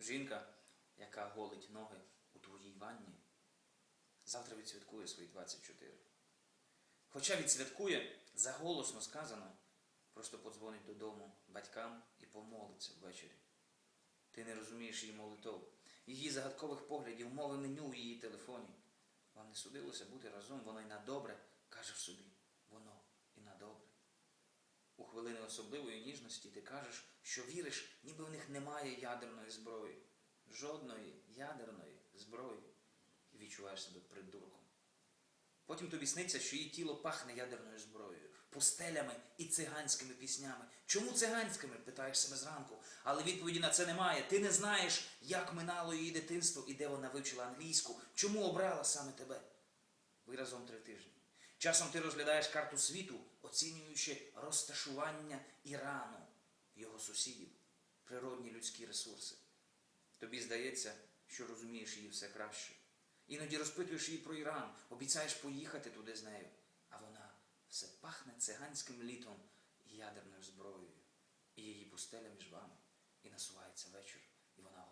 Жінка, яка голить ноги у твоїй ванні, завтра відсвяткує свої 24. Хоча відсвяткує, заголосно сказано, просто подзвонить додому батькам і помолиться ввечері. Ти не розумієш її молитов, її загадкових поглядів, мови меню у її телефоні. Вам не судилося бути разом, воно й на добре, каже в собі, воно і на добре. У хвилини особливої ніжності ти кажеш, що віриш, ніби в них немає ядерної зброї, жодної ядерної зброї, і відчуваєш себе придурком. Потім тобі сниться, що її тіло пахне ядерною зброєю, пустелями і циганськими піснями. Чому циганськими? питаєш себе зранку, але відповіді на це немає. Ти не знаєш, як минало її дитинство і де вона вивчила англійську, чому обрала саме тебе. Ви разом три тижні. Часом ти розглядаєш карту світу, оцінюючи розташування Ірану, його сусідів, природні людські ресурси. Тобі здається, що розумієш її все краще. Іноді розпитуєш її про Іран, обіцяєш поїхати туди з нею, а вона все пахне циганським літом і ядерною зброєю, і її пустеля між вами, і насувається вечір, і вона